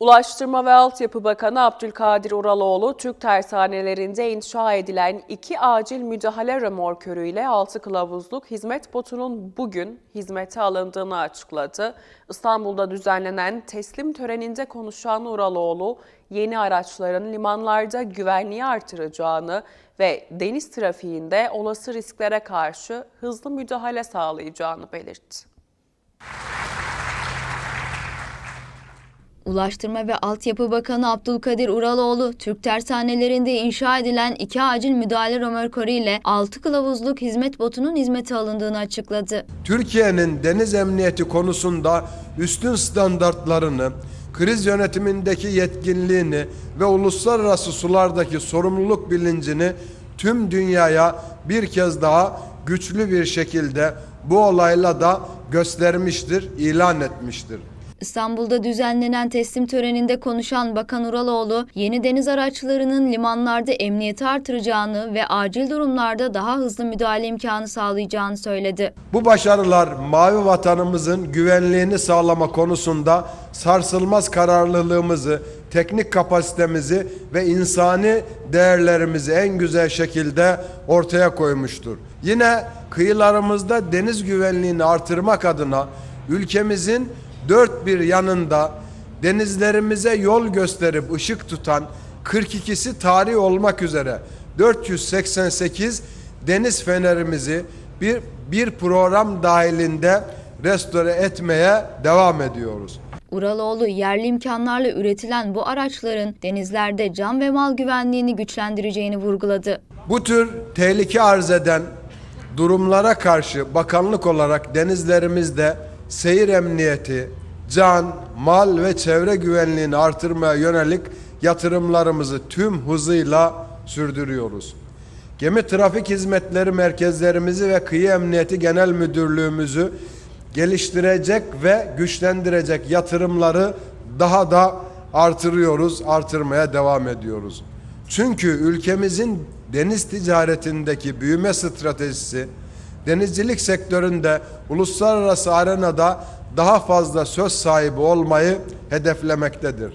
Ulaştırma ve Altyapı Bakanı Abdülkadir Uraloğlu, Türk tersanelerinde inşa edilen iki acil müdahale römorkörüyle 6 kılavuzluk hizmet botunun bugün hizmete alındığını açıkladı. İstanbul'da düzenlenen teslim töreninde konuşan Uraloğlu, yeni araçların limanlarda güvenliği artıracağını ve deniz trafiğinde olası risklere karşı hızlı müdahale sağlayacağını belirtti. Ulaştırma ve Altyapı Bakanı Abdülkadir Uraloğlu, Türk tersanelerinde inşa edilen iki acil müdahale römorkörü ile 6 kılavuzluk hizmet botunun hizmete alındığını açıkladı. Türkiye'nin deniz emniyeti konusunda üstün standartlarını, kriz yönetimindeki yetkinliğini ve uluslararası sulardaki sorumluluk bilincini tüm dünyaya bir kez daha güçlü bir şekilde bu olayla da göstermiştir, ilan etmiştir. İstanbul'da düzenlenen teslim töreninde konuşan Bakan Uraloğlu, yeni deniz araçlarının limanlarda emniyeti artıracağını ve acil durumlarda daha hızlı müdahale imkanı sağlayacağını söyledi. Bu başarılar mavi vatanımızın güvenliğini sağlama konusunda sarsılmaz kararlılığımızı, teknik kapasitemizi ve insani değerlerimizi en güzel şekilde ortaya koymuştur. Yine kıyılarımızda deniz güvenliğini artırmak adına ülkemizin dört bir yanında denizlerimize yol gösterip ışık tutan 42'si tarih olmak üzere 488 deniz fenerimizi bir, bir program dahilinde restore etmeye devam ediyoruz. Uraloğlu, yerli imkanlarla üretilen bu araçların denizlerde can ve mal güvenliğini güçlendireceğini vurguladı. Bu tür tehlike arz eden durumlara karşı bakanlık olarak denizlerimizde seyir emniyeti, can, mal ve çevre güvenliğini artırmaya yönelik yatırımlarımızı tüm hızıyla sürdürüyoruz. Gemi trafik hizmetleri merkezlerimizi ve kıyı emniyeti genel müdürlüğümüzü geliştirecek ve güçlendirecek yatırımları daha da artırıyoruz, artırmaya devam ediyoruz. Çünkü ülkemizin deniz ticaretindeki büyüme stratejisi denizcilik sektöründe uluslararası arenada daha fazla söz sahibi olmayı hedeflemektedir.